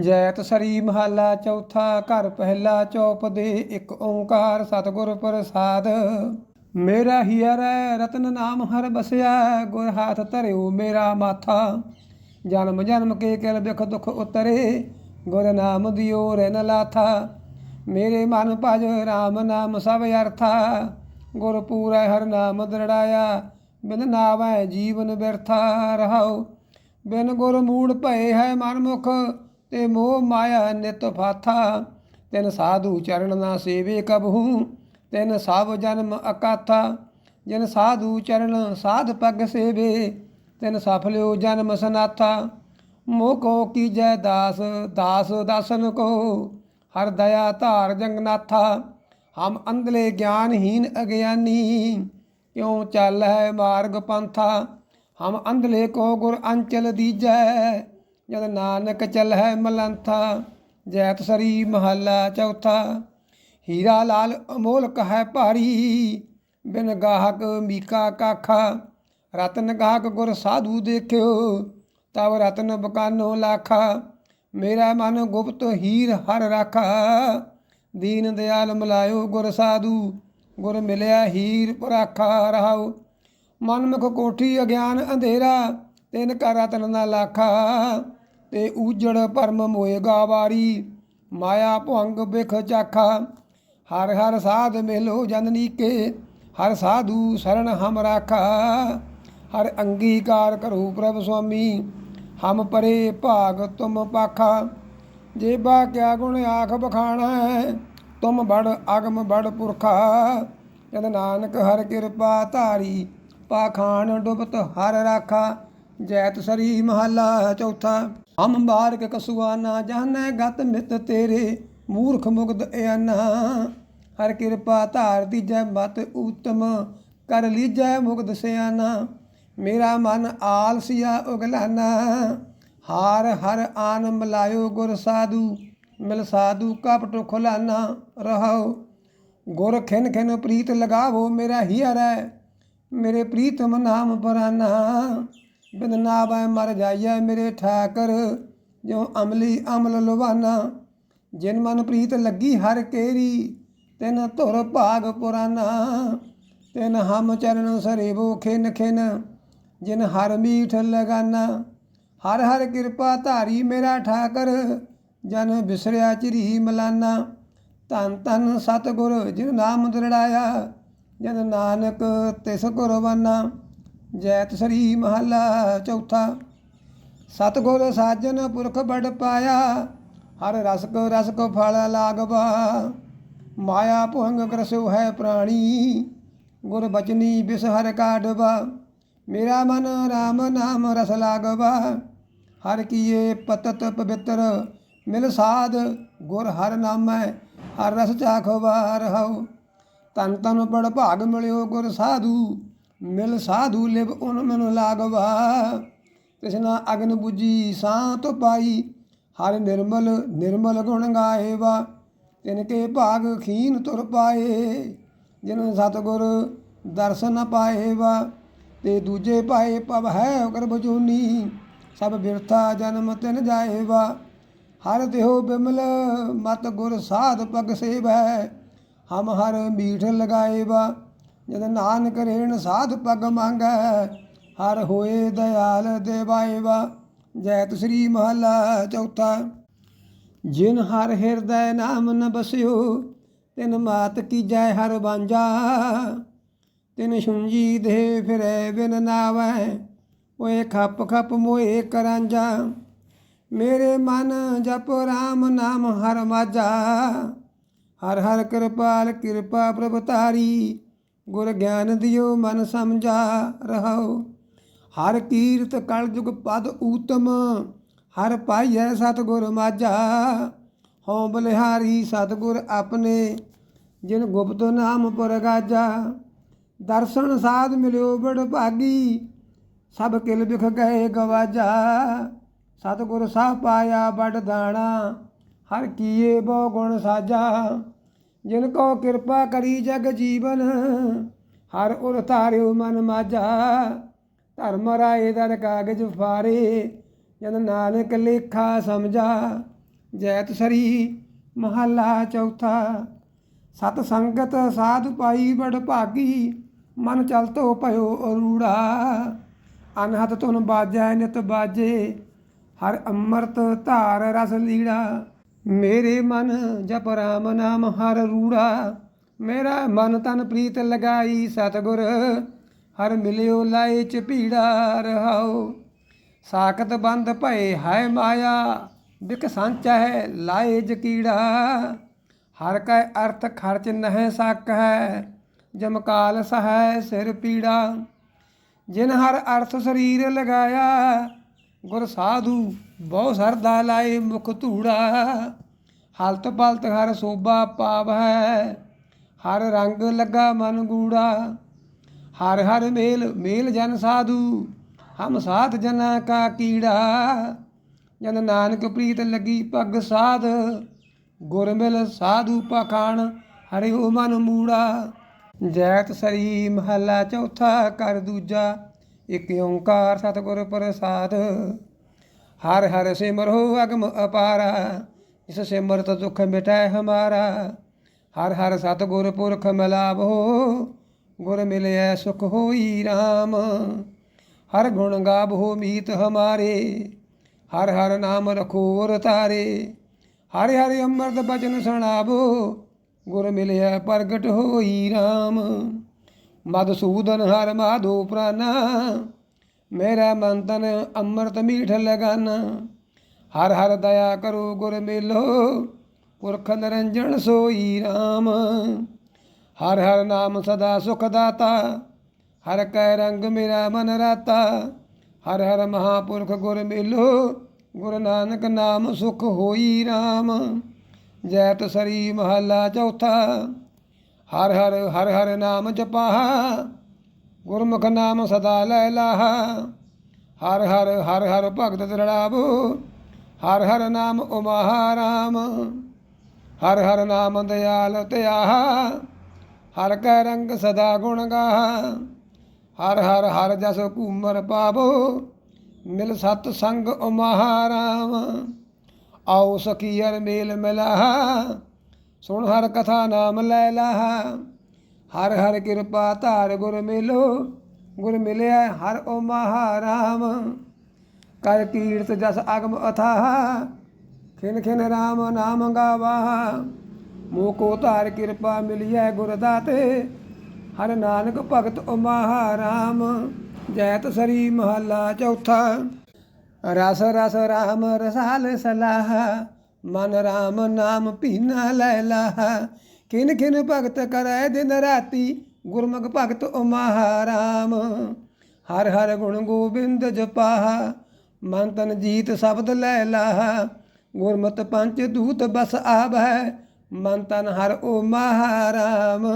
ਜੈਤ ਸਰੀ ਮਹੱਲਾ ਚੌਥਾ, ਘਰ ਪਹਿਲਾ ਚੌਪ ਦੇ ਇੱਕ ਓੰਕਾਰ ਸਤਿਗੁਰ ਪ੍ਰਸਾਦ। ਮੇਰਾ ਹੀਰੈ ਰਤਨ ਨਾਮ ਹਰ ਬਸਿਆ, ਗੁਰ ਹਾਥ ਧਰਿਓ ਮੇਰਾ ਮਾਥਾ। ਜਨਮ ਜਨਮ ਕੇ ਕਿਲ ਬਿਖ ਦੁਖ ਉਤਰੇ, ਗੁਰ ਨਾਮ ਦਿਓ ਰਹਿ ਲਾਥਾ। ਮੇਰੇ ਮਨ ਭਜ RAM ਨਾਮ ਸਭ ਅਰਥਾ, ਗੁਰ ਪੂਰੈ ਹਰ ਨਾਮ ਦਰੜਾਇਆ, ਬਿਨ ਨਾਵੈ ਜੀਵਨ ਬਿਰਥਾ ਰਹਾਉ। ਬਿਨ ਗੁਰ ਮੂੜ ਭਏ ਹੈ ਮਨ ਮੁਖ ਤੇ ਮੋਹ ਮਾਇਆ ਨਿਤ ਫਾਥਾ। ਤਿਨ ਸਾਧੂ ਚਰਨ ਨਾ ਸੇਵੇ ਕਬਹੂ, ਤਿਨ ਸਭ ਜਨਮ ਅਕਾਥਾ। ਜਿਨ ਸਾਧੂ ਚਰਨ ਸਾਧ ਪਗ ਸੇਵੇ, ਤਿਨ ਸਫਲਿਓ ਜਨਮ ਸਨਾਥਾ। ਮੋਹ ਕੋ ਕੀਜੈ ਦਾਸ ਦਾਸ ਦਾਸਨ ਕੋ। ਹਰ ਦਇਆ ਧਾਰ ਜੰਗਨਾਥਾ। ਹਮ ਅੰਧਲੇ ਗਿਆਨਹੀਨ ਅਗਿਆਨੀ, ਕਿਉ ਚੱਲ ਹੈ ਮਾਰਗ ਪੰਥਾ। ਹਮ ਅੰਧਲੇ ਕੋ ਗੁਰ ਅੰਚਲ ਦੀਜੈ ਜਦ ਨਾਨਕ ਚੱਲ ਹੈ ਮਲੰਥਾ, ਜੈਤ ਸਰੀ ਮਹੱਲਾ ਚੌਥਾ। ਹੀਰਾ ਲਾਲ ਅਮੋਲਕ ਹੈ ਭਾਰੀ, ਬਿਨ ਗਾਹਕ ਮੀਕਾ ਕਾਖਾ। ਰਤਨ ਗਾਹਕ ਗੁਰ ਸਾਧੂ ਦੇਖਿਓ, ਤਵ ਰਤਨ ਬਕਾਨੋ ਲਾਖਾ। ਮੇਰਾ ਮਨ ਗੁਪਤ ਹੀਰ ਹਰ ਰਾਖਾ। ਦੀਨ ਦਿਆਲ ਮਲਾਇਓ ਗੁਰ ਸਾਧੂ, ਗੁਰ ਮਿਲਿਆ ਹੀਰ ਪਰਾਖਾ ਰਹਾਉ ਮਨਮੁਖ ਕੋਠੀ ਅਗਿਆਨ ਅੰਧੇਰਾ, ਤਿਨ ਕਾ ਰਤਨ ਨਾ ਲਾਖਾ। ਤੇ ਊਜੜ ਪਰਮ ਮੋਏਗਾ ਵਾਰੀ ਮਾਇਆ ਭੰਗ ਬਿਖ ਚਾਖਾ। ਹਰ ਹਰ ਸਾਧ ਮਿਲੋ ਜਨ ਨੀਕੇ, ਹਰ ਸਾਧੂ ਸਰਣ ਹਮ ਰਾਖਾ। ਹਰ ਅੰਗੀਕਾਰ ਕਰੋ ਪ੍ਰਭ ਸੁਆਮੀ, ਹਮ ਪਰੇ ਭਾਗ ਤੁਮ ਪਾਖਾ। ਜੇ ਬਾ ਕਿਆ ਗੁਣ ਆਖ ਬਖਾਣਾ ਤੁਮ ਬੜ ਅਗਮ ਬੜ ਪੁਰਖਾ। ਜਦ ਨਾਨਕ ਹਰ ਕਿਰਪਾ ਧਾਰੀ, ਪਾਖਾਨ ਡੁਬਤ ਹਰ ਰਾਖਾ। ਜੈਤ ਸਰੀ ਮਹੱਲਾ ਚੌਥਾ। ਹਮ ਬਾਰਕ ਕਸੂਆ ਨਾ ਜਾਣੈ ਗਤ ਮਿਤ ਤੇਰੇ, ਮੂਰਖ ਮੁਗਦ ਇਆਨਾ। ਹਰ ਕਿਰਪਾ ਧਾਰ ਦੀਜੈ ਮਤ ਊਤਮ, ਕਰ ਲੀਜੈ ਮੁਗਧ ਸਿਆਨਾ। ਮੇਰਾ ਮਨ ਆਲਸੀਆ ਉਗਲਾਨਾ, ਹਾਰ ਹਰ ਆਨ ਮਲਾਇਓ ਗੁਰ ਸਾਧੂ, ਮਿਲ ਸਾਧੂ ਕਪਟ ਖੁਲਾਨਾ ਰਹਾਓ। ਗੁਰ ਖਿਨ ਖਿਨ ਪ੍ਰੀਤ ਲਗਾਵੋ ਮੇਰਾ ਹੀਰੈ ਮੇਰੇ ਪ੍ਰੀਤਮ ਨਾਮ ਪਰਾਨਾ। ਬਿਨ ਮਰ ਜਾਈਐ ਮੇਰੇ ਠਾਕਰ, ਜਿਉ ਅਮਲੀ ਅਮਲ ਲੁਬਾਨਾ ਜਿਨ ਮਨ ਪ੍ਰੀਤ ਲੱਗੀ ਹਰ ਕੇਰੀ, ਤਿਨ ਧੁਰ ਭਾਗ ਪੁਰਾਨਾ। ਤਿਨ ਹਮ ਚਰਨ ਸਰੇਵੋ ਖਿਨ ਖਿਨ, ਜਿਨ ਹਰ ਮੀਠ ਲਗਾਨਾ। ਹਰ ਹਰ ਕਿਰਪਾ ਧਾਰੀ ਮੇਰਾ ਠਾਕਰ, ਜਨ ਬਿਸਰਿਆ ਚਿਰੀ ਮਲਾਨਾ। ਧੰਨ ਧੰਨ ਸਤਿਗੁਰ, ਜਿਨ ਨਾਮ ਦਰੜਾਇਆ, ਜਨ ਨਾਨਕ ਤਿਸ ਗੁਰਬਾਨਾ। ਜੈਤ ਸ੍ਰੀ ਮਹੱਲਾ ਚੌਥਾ। ਸਤਿਗੁਰ ਸਾਜਨ ਪੁਰਖ ਬੜ ਪਾਇਆ, ਹਰ ਰਸਕ ਰਸਕ ਫਲ ਲਾਗਵਾ। ਮਾਇਆ ਭੁੰਗ ਕਰਸੋ ਹੈ ਪ੍ਰਾਣੀ, ਗੁਰ ਬਚਨੀ ਬਿਸ ਹਰ ਕਾਢਵਾ। ਮੇਰਾ ਮਨ RAM ਨਾਮ ਰਸ ਲਾਗਵਾ, ਹਰ ਕੀਏ ਪਤਤ ਪਵਿੱਤਰ। ਮਿਲ ਸਾਧ ਗੁਰ ਹਰ ਨਾਮੈ, ਹਰ ਰਸ ਚਾਖਵਾ ਰਹਾਉ ਤਨ ਤਨ ਬੜ ਭਾਗ ਮਿਲਿਓ ਗੁਰ ਸਾਧੂ। ਮਿਲ ਸਾਧੂ ਲਿਵ ਉਨ ਮਨ ਲਾਗਵਾ। ਕ੍ਰਿਸ਼ਨਾ ਅਗਨ 부ਜੀ ਸਾਤ ਪਾਈ। ਹਰ ਨਿਰਮਲ ਨਿਰਮਲ ਗੁਣ ਗਾਏਵਾ। ਤਿਨ ਕੇ ਭਾਗ ਖੀਨ ਤੁਰ ਪਾਏ। ਜਿਨ ਸਤਗੁਰ ਦਰਸ਼ਨ ਪਾਏਵਾ। ਤੇ ਦੂਜੇ ਪਾਏ ਪਵ ਹੈ ਕਰ ਬਜੂਨੀ। ਸਭ ਬਿਰਥਾ ਜਨਮ ਤਿਨ ਜਾਏਵਾ। ਹਰ ਦੇਹੋ ਬਿਮਲ, ਮਤ ਗੁਰ ਸਾਧ ਪਗ ਸੇਵੈ। ਹਮ ਹਰ ਮੀਠ ਲਗਾਏਵਾ। ਜਦ ਨਾਨਕ ਰੇਣ ਸਾਧ ਪਗ ਮੰਗੈ, ਹਰ ਹੋਏ ਦਇਆਲ ਦੇਵਾਏਵਾ ਜੈਤ ਸ੍ਰੀ ਮਹੱਲਾ ਚੌਥਾ। ਜਿਨ ਹਰ ਹਿਰਦੈ ਨਾਮ ਨ ਬਸਿਓ, ਤਿਨ ਮਾਤ ਕੀ ਜੈ ਹਰ ਬਾਂਝਾ ਤਿਨ ਸੁੰਜੀ ਦੇ ਫਿਰੈ ਬਿਨ ਨਾਵੈ, ਓਏ ਖੱਪ ਖੱਪ ਮੋਏ ਕਰਾਂਜਾ ਮੇਰੇ ਮਨ ਜਪ ਰਾਮ ਨਾਮ ਹਰ ਮਾਝਾ। ਹਰ ਹਰ ਕਿਰਪਾਲ ਕਿਰਪਾ ਪ੍ਰਭ ਤਾਰੀ ਗੁਰ ਗਿਆਨ ਦਿਓ, ਮਨ ਸਮਝਾ ਰਹੋ ਹਰ ਕੀਰਤ ਕਲ ਜੁਗ ਪਦ ਊਤਮ, ਹਰ ਪਾਈਐ ਸਤਗੁਰ ਮਾਝਾ। ਹਉ ਬਲਿਹਾਰੀ ਸਤਗੁਰ ਆਪਣੇ, ਜਿਨ ਗੁਪਤ ਨਾਮ ਪਰਗਾਜਾ। ਦਰਸ਼ਨ ਸਾਧ ਮਿਲਿਓ ਬੜ ਭਾਗੀ, ਸਭ ਕਿਲ ਬਿਖ ਗਏ ਗਵਾਜਾ। ਸਤਗੁਰ ਸਾਹ ਪਾਇਆ ਬੜ ਦਾਣਾ, ਹਰ ਕੀਏ ਬਹੁ ਗੁਣ ਸਾਜਾ। ਜਿਨ ਕੋ ਕਿਰਪਾ ਕਰੀ ਜਗ ਜੀਵਨ, ਹਰ ਉਰ ਧਾਰਿਓ ਮਨ ਮਾਝਾ ਧਰਮ ਰਾਏ ਦਰ ਕਾਗਜ ਫਾਰੇ, ਜਨ ਨਾਨਕ ਲੇਖਾ ਸਮਝਾ। ਜੈਤ ਸਰੀ ਮਹੱਲਾ ਚੌਥਾ। ਸਤ ਸੰਗਤ ਸਾਧ ਪਾਈ ਬੜ ਭਾਗੀ, ਮਨ ਚਲਤੋ ਭਇਓ ਅਰੂੜਾ। ਅਨਹਦ ਤੁਨ ਬਾਜੈ ਨਿਤ ਬਾਜੇ, ਹਰ ਅੰਮ੍ਰਿਤ ਧਾਰ ਰਸ ਲੀੜਾ। ਮੇਰੇ ਮਨ ਜਪ ਰਾਮ ਨਾਮ ਹਰ ਰੂੜਾ, ਮੇਰਾ ਮਨ ਤਨ ਪ੍ਰੀਤ ਲਗਾਈ ਸਤਗੁਰ, ਹਰ ਮਿਲਿਓ ਲਾਏ ਚ ਭੀੜਾ ਰਹਾਓ। ਸਾਖਤ ਬੰਦ ਭਏ ਹੈ ਮਾਇਆ, ਬਿਕ ਹੈ ਲਾਏ ਜਕੀੜਾ ਹਰ ਕੈ ਅਰਥ ਖਰਚ ਨਹਿ ਸਕ ਹੈ ਜਮਕਾਲ ਸਹੈ ਸਿਰ ਪੀੜਾ। ਜਿਨ ਹਰ ਅਰਥ ਸਰੀਰ ਲਗਾਇਆ ਗੁਰ ਸਾਧੂ ਬਹੁ ਸਰਦਾ ਲਾਏ ਮੁਖ ਧੂੜਾ, ਹਲਤ ਪਲਤ ਹਰ ਸੋਭਾ ਪਾਵ ਹੈ ਹਰ ਰੰਗ ਲੱਗਾ ਮਨ ਗੂੜਾ, ਹਰ ਹਰ ਮੇਲ ਮੇਲ ਜਨ ਸਾਧੂ, ਹਮ ਸਾਧ ਜਨਾ ਕਾ ਕੀੜਾ, ਜਨ ਨਾਨਕ ਪ੍ਰੀਤ ਲੱਗੀ ਪੱਗ ਸਾਧ, ਗੁਰ ਮਿਲ ਸਾਧੂ ਪਖਾਣ ਹਰਿਓ ਮਨ ਮੂੜਾ, ਜੈਤ ਸਰੀ ਮਹੱਲਾ ਚੌਥਾ ਕਰ ਦੂਜਾ ਇਕ ਓੰਕਾਰ ਸਤਿਗੁਰ ਪ੍ਰਸਾਦ। ਹਰ ਹਰ ਸਿਮਰੋ ਅਗਮ ਅਪਾਰਾ ਇਸ ਸਿਮਰਤ ਦੁਖ ਮਿਟੈ ਹਮਾਰਾ। ਹਰ ਹਰ ਸਤਿਗੁਰ ਪੁਰਖ ਮਿਲਾਵੋ ਗੁਰ ਮਿਲਿਆ ਸੁਖ ਹੋਈ RAM ਹਰ ਗੁਣ ਗਾਵੋ ਮੀਤ ਹਮਾਰੇ, ਹਰ ਹਰ ਨਾਮ ਰਖੋ ਤਾਰੇ। ਹਰਿ ਹਰਿ ਅੰਮ੍ਰਿਤ ਬਚਨ ਸੁਣਾਵੋ, ਗੁਰ ਮਿਲਿਆ ਪ੍ਰਗਟ ਹੋਈ RAM ਮਦਸੂਦਨ ਹਰ ਮਾਧੋ ਪ੍ਰਾਨਾ ਮੇਰਾ ਮਨ ਤਨ ਅੰਮ੍ਰਿਤ ਮੀਠ ਲਗਾਨਾ। ਹਰ ਹਰ ਦਇਆ ਕਰੋ ਗੁਰ ਮਿਲੋ, ਪੁਰਖ ਨਿਰੰਜਨ ਸੋਈ RAM ਹਰ ਹਰ ਨਾਮ ਸਦਾ ਸੁਖ ਦਾਤਾ, ਹਰ ਕੈ ਰੰਗ ਮੇਰਾ ਮਨ ਰਾਤਾ। ਹਰ ਹਰ ਮਹਾਪੁਰਖ ਗੁਰ ਮਿਲੋ, ਗੁਰੂ ਨਾਨਕ ਨਾਮ ਸੁਖ ਹੋਈ RAM ਜੈਤ ਸਰੀ ਮਹੱਲਾ ਚੌਥਾ ਹਰ ਹਰ ਹਰ ਹਰ ਨਾਮ ਜਪਾਹ, ਗੁਰਮੁਖ ਨਾਮ ਸਦਾ ਲੈ ਲਾਹਾ। ਹਰ ਹਰ ਹਰ ਹਰ ਭਗਤ ਦਰੜਾਵੋ, ਹਰ ਹਰ ਨਾਮ ਉਮਾ ਰਾਮ। ਹਰ ਹਰ ਨਾਮ ਦਿਆਲ ਧਿਆਹਾ ਹਰ ਕੈ ਰੰਗ ਸਦਾ ਗੁਣ ਗਾਹ। ਹਰ ਹਰ ਹਰ ਜਸ ਕੂਮਰ ਪਾਵੋ, ਮਿਲ ਸਤ ਸੰਗ ਉਮਾ ਰਾਮ। ਆਓ ਸਖੀਅਰ ਮੇਲ ਮਿਲਾਹਾ ਸੁਣ ਹਰ ਕਥਾ ਨਾਮ ਲੈ ਲਾਹਾ। ਹਰ ਹਰ ਕਿਰਪਾ ਧਾਰ ਗੁਰ ਮਿਲੋ। ਗੁਰ ਮਿਲਿਆ ਹਰ ਓ ਮਹਾਰਾਮ। ਕਰ ਕੀਰਤ ਜਸ ਅਗਮ ਅਥਾਹ। ਖਿਨ ਖਿਨ ਰਾਮ ਨਾਮ ਗਾਵਾ ਮੋਹ ਕੋ ਧਾਰ ਕਿਰਪਾ ਮਿਲਿਆ ਗੁਰ ਦਾਤੇ। ਹਰ ਨਾਨਕ ਭਗਤ ਓ ਮਹਾਰਾਮ। ਜੈਤ ਸਰੀ ਮਹੱਲਾ ਚੌਥਾ। ਰਸ ਰਸ ਰਾਮ ਰਸਾਲ ਸਲਾਹ। ਮਨ ਰਾਮ ਨਾਮ ਪੀਨਾ ਲੈ ਲਾਹ ਕਿਨ ਕਿਨ ਭਗਤ ਕਰੈ ਦਿਨ ਰਾਤੀ, ਗੁਰਮੁਖ ਭਗਤ ਓ ਮਹਾਰਾਮ। ਹਰ ਹਰ ਗੁਣ ਗੋਬਿੰਦ ਜਪਾਹ ਮਨ ਤਨ ਜੀਤ ਸ਼ਬਦ ਲੈ ਲਾਹ ਗੁਰਮਤਿ ਪੰਚ ਦੂਤ ਬਸ ਆਵੈ, ਮਨ ਤਨ ਹਰ ਓ ਮਹਾਰਾਮ।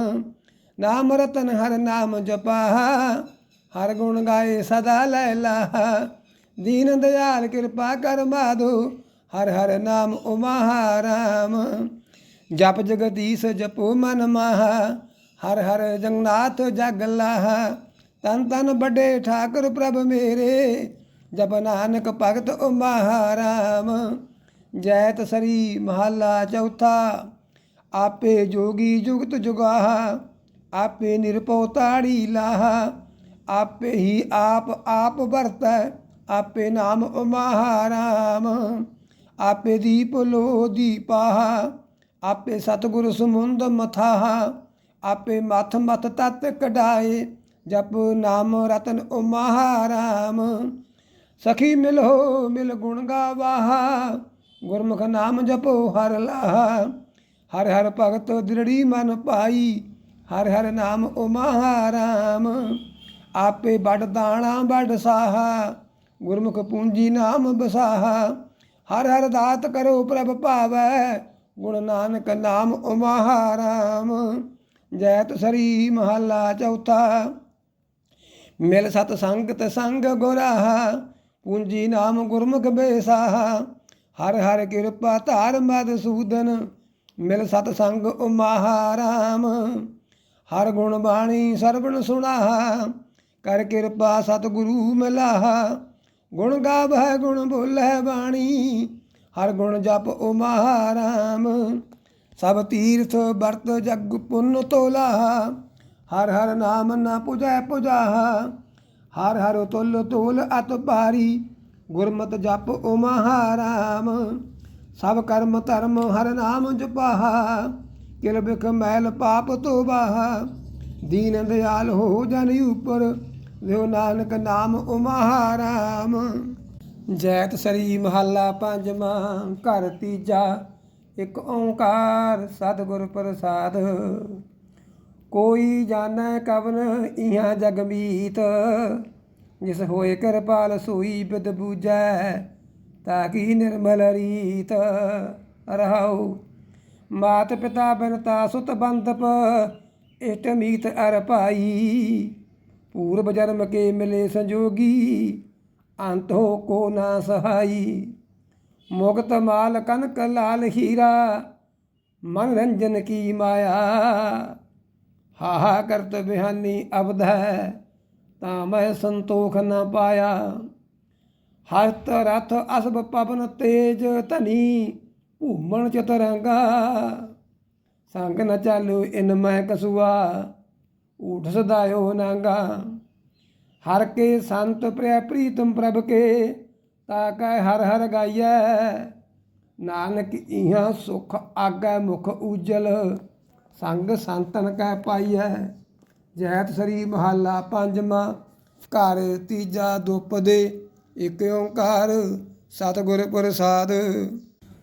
ਨਾਮ ਰਤਨ ਹਰ ਨਾਮ ਜਪਾਹ ਹਰ ਗੁਣ ਗਾਏ ਸਦਾ ਲੈ ਲਾਹ ਦੀਨ ਦਿਆਲ ਕਿਰਪਾ ਕਰ ਮਾਧੋ ਹਰ ਹਰ ਨਾਮ ਉਮਾ ਰਾਮ ਜਪ ਜਗਦੀਸ਼ ਜਪੋ ਮਨ ਮਾਹਾ। ਹਰ ਹਰ ਜਗਨਾਥ ਜਗ ਲਾਹਾ। ਤਨ ਤਨ ਵੱਡੇ ਠਾਕੁਰ ਪ੍ਰਭ ਮੇਰੇ। ਜਪ ਨਾਨਕ ਭਗਤ ਉਮਾ ਰਾਮ ਜੈਤ ਸਰੀ ਮਹੱਲਾ ਚੌਥਾ। ਆਪੇ ਜੋਗੀ ਜੁਗਤ ਜੁਗਾਹਾ। ਆਪੇ ਨਿਰਭਉ ਤਾੜੀ ਲਾਹਾ। ਆਪੇ ਹੀ ਆਪ ਆਪ ਵਰਤੈ। ਆਪੇ ਨਾਮ ਮਹਾਰਾਮ ਆਪੇ ਦੀਪ ਲੋ ਦੀਪਾਹ, ਆਪੇ ਸਤਿਗੁਰ ਸਮੁੰਦ ਮਥਾਹ, ਆਪੇ ਮਥ ਮਥ ਤਤ ਕਢਾਏ, ਜਪ ਨਾਮ ਰਤਨ ਓ ਰਾਮ। ਸਖੀ ਮਿਲੋ ਮਿਲ ਗੁਣ ਗਾਵਾਹ, ਗੁਰਮੁਖ ਨਾਮ ਜਪੋ ਹਰ ਲਾਹ। ਹਰ ਹਰ ਭਗਤ ਦ੍ਰਿੜੀ ਮਨ ਪਾਈ, ਹਰ ਹਰ ਨਾਮ ਓ ਮਹਾਰਾਮ ਆਪੇ ਬੜ ਦਾਣਾ ਬੜ ਸਾਹਾ, ਗੁਰਮੁਖ ਪੂੰਜੀ ਨਾਮ ਬਸਾਹਾ ਹਰ ਹਰ ਦਾਤ ਕਰੋ ਪ੍ਰਭ ਭਾਵੈ, ਗੁਣ ਨਾਨਕ ਨਾਮ ਉਮਹਾਰਾਮ। ਜੈਤ ਸਰੀ ਮਹੱਲਾ ਚੌਥਾ। ਮਿਲ ਸਤ ਸੰਗਤ ਸੰਗ ਗੁਰਾਹਾ, ਪੂੰਜੀ ਨਾਮ ਗੁਰਮੁਖ ਬੇਸਾਹਾ। ਹਰ ਹਰ ਕਿਰਪਾ ਧਾਰ ਮਦ ਸੂਦਨ, ਮਿਲ ਸਤ ਸੰਗ ਉਮਹਾਰਾਮ। ਹਰ ਗੁਣ ਬਾਣੀ ਸਰਵਣ ਸੁਣਾਹਾ, ਕਰ ਕਿਰਪਾ ਸਤਿਗੁਰੂ ਮਿਲਾਹਾ। ਗੁਣ ਗਾਵੈ ਗੁਣ ਬੋਲੇ ਬਾਣੀ, ਹਰ ਗੁਣ ਜਪ ਓ ਮਹਾਰਾਮ। ਸਭ ਤੀਰਥ ਵਰਤ ਜਗ ਪੁੰਨ ਤੋਲਾ, ਹਰ ਹਰ ਨਾਮ ਨਾ ਪੁਜੈ ਪੁਜਾ ਹਰ ਹਰ ਤੁਲ ਤੁਲ ਅਤ ਭਾਰੀ, ਗੁਰਮਤ ਜਪ ਓ ਮਹਾਰਾਮ। ਸਭ ਕਰਮ ਧਰਮ ਹਰ ਨਾਮ ਜਪਾਹਾ, ਕਿਲ ਬਿਖ ਮੈਲ ਪਾਪ ਤੋਬਾਹ, ਦੀਨ ਦਿਆਲ ਹੋ ਜਨ ਉਪਰ ਲਿਓ ਨਾਨਕ ਨਾਮ ਉਮਾ ਰਾਮ ਜੈਤ ਸਰੀ ਮਹੱਲਾ ਪੰਜਵਾਂ, ਘਰ ਤੀਜਾ, ਇੱਕ ਓੰਕਾਰ ਸਤਿਗੁਰ ਪ੍ਰਸਾਦ। ਕੋਈ ਜਾਣੈ ਕਵਨ ਇਹਾਂ ਜਗ ਜਿਸ ਹੋਏ ਕਿਰਪਾਲ ਸੋਈ ਬਿਦ ਬੂਝੈ, ਤਾਂ ਕੀ ਨਿਰਮਲ ਰੀਤ। ਰਹਾਉ, ਮਾਤ ਪਿਤਾ ਬਿਨਤਾ ਸੁਤ ਬੰਧਪ, ਇਸ਼ਟ ਮੀਤ ਅਰ ਭਾਈ ਪੂਰਬ ਜਨਮ ਕੇ ਮਿਲੇ ਸੰਜੋਗੀ, ਅੰਤੋ ਕੋ ਨਾ ਸਹਾਈ। ਮੁਕਤ ਮਾਲ ਕਨਕ ਲਾਲ ਹੀਰਾ ਮਨ ਰੰਜਨ ਕੀ ਮਾਇਆ। ਹਾਹਾ ਕਰਤ ਬਿਹਾਨੀ ਅਬਦ ਹੈ, ਤਾਂ ਮੈਂ ਸੰਤੋਖ ਨਾ ਪਾਇਆ। ਹਸਤ ਰਥ ਅਸਬ ਪਵਨ ਤੇਜ ਧਨੀ ਭੂਮਣ ਚਤਰੰਗਾ। ਸੰਗ ਨ ਚਾਲੂ ਇਨ ਮੈਂ ਕਸੂਆ ਊਠ ਸਦਾਇਓ ਨਾਂਗਾ। ਹਰ ਕੇ ਸੰਤ ਪ੍ਰਿਆ ਪ੍ਰੀਤਮ ਪ੍ਰਭ ਕੇ, ਤਾ ਕੈ ਹਰ ਹਰ ਗਾਈਐ। ਨਾਨਕ ਇਹਾਂ ਸੁਖ ਆਗੈ ਮੁਖ ਉਜਲ ਸੰਗ ਸੰਤਨ ਕੈ ਪਾਈਐ। ਜੈਤ ਸ੍ਰੀ ਮਹੱਲਾ ਪੰਜਵਾਂ ਘਰ ਤੀਜਾ ਦੁਪਦੇ, ਇਕ ਓੰਕਾਰ ਸਤਿਗੁਰ ਪ੍ਰਸਾਦ।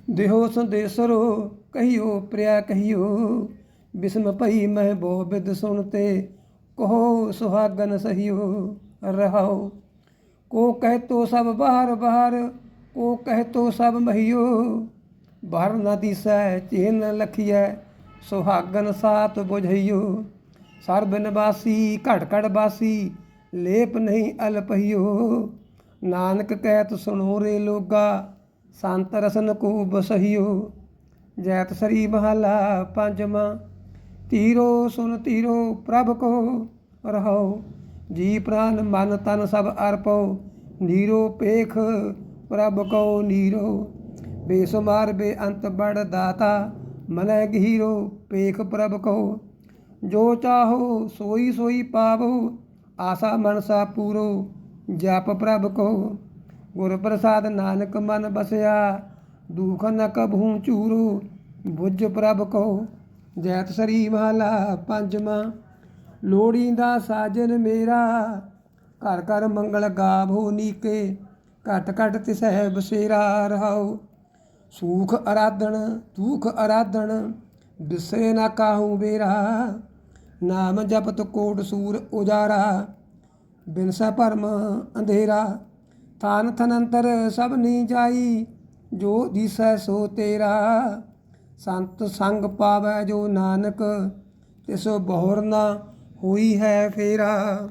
ਦੇਹੋ ਸੰਦੇਸਰੋ, ਕਹੀਓ, ਪ੍ਰਿਆ ਕਹੀਓ। ਬਿਸਮ ਭਈ ਮਹਿ ਬੋ ਸੁਣਤੇ ਕਹੋ ਸੁਹਾਗਨ ਸਹੀਓ ਰਹਾਓ। ਕੋ ਕਹਿ ਤੋ ਸਭ ਬਾਹਰ ਬਾਹਰ, ਕੋ ਕਹਿ ਤੋ ਸਭ ਮਹੀਓ। ਬਾਹਰ ਨਾ ਦਿਸੈ ਚਿਨ ਲਖੀਐ, ਸੁਹਾਗਨ ਸਾਤ ਬੁਝਈਓ। ਸਰਬ ਨਿਵਾਸੀ ਘਟ ਘਟ ਬਾਸੀ, ਲੇਪ ਨਹੀਂ ਅਲਪਹੀਓ ਨਾਨਕ ਕਹਿਤ ਸੁਣੋ ਰੇ ਲੋਗਾ, ਸੰਤ ਰਸਨ ਕੋ ਬਸਹੀਓ ਜੈਤ ਸ੍ਰੀ ਮਹਲਾ ਪੰਜਵਾਂ ਤੀਰੋ ਸੁਨ ਤੀਰੋ ਪ੍ਰਭ ਕੋ ਰਹਾਓ ਜੀ ਪ੍ਰਾਨ ਮਨ ਤਨ ਸਭ ਅਰਪੋ ਨੀਰੋ ਪੇਖ ਪ੍ਰਭ ਕੋ ਨੀਰੋ ਬੇਸੁਮਾਰ ਬੇਅੰਤ ਬੜ ਦਾਤਾ ਮਨੈ ਗਹੀਰੋ ਪੇਖ ਪ੍ਰਭ ਕੋ ਜੋ ਚਾਹੋ ਸੋਈ ਸੋਈ ਪਾਵੋ ਆਸਾ ਮਨਸਾ ਪੂਰੋ ਜਪ ਪ੍ਰਭ ਕੋ ਗੁਰ ਪ੍ਰਸਾਦ ਨਾਨਕ ਮਨ ਬਸਿਆ ਦੁਖ ਨ ਕਬਹੂ ਚੂਰੋ ਬੁੱਝ ਪ੍ਰਭ ਕੋ ਜੈਤ ਸ੍ਰੀ ਮਹਲਾ ਪੰਜਵਾਂ ਲੋੜੀਂਦਾ ਸਾਜਨ ਮੇਰਾ। ਘਰ ਘਰ ਮੰਗਲ ਗਾਵੋ ਨੀਕੇ, ਘਟ ਘਟ ਤਿਸਹਿ ਬਸੇਰਾ ਰਹਾਉ ਸੂਖ ਅਰਾਧਣ ਦੁਖ ਅਰਾਧਣ, ਬਿਸਰੇ ਨਾ ਕਾਹੂ ਬੇਰਾ ਨਾਮ ਜਪਤ ਕੋਟ ਸੂਰ ਉਜਾਰਾ, ਬਿਨਸਾ ਭਰਮ ਅੰਧੇਰਾ। ਥਾਨ ਥਨੰਤਰ ਸਭ ਨੀ ਜਾਈ, ਜੋ ਦਿਸੈ ਸੋ ਤੇਰਾ। ਸੰਤ ਸੰਗ ਪਾਵੈ ਜੋ ਨਾਨਕ ਤਿਸ ਬਹੁਰ ਨਾ ਹੋਈ ਹੈ ਫੇਰਾ।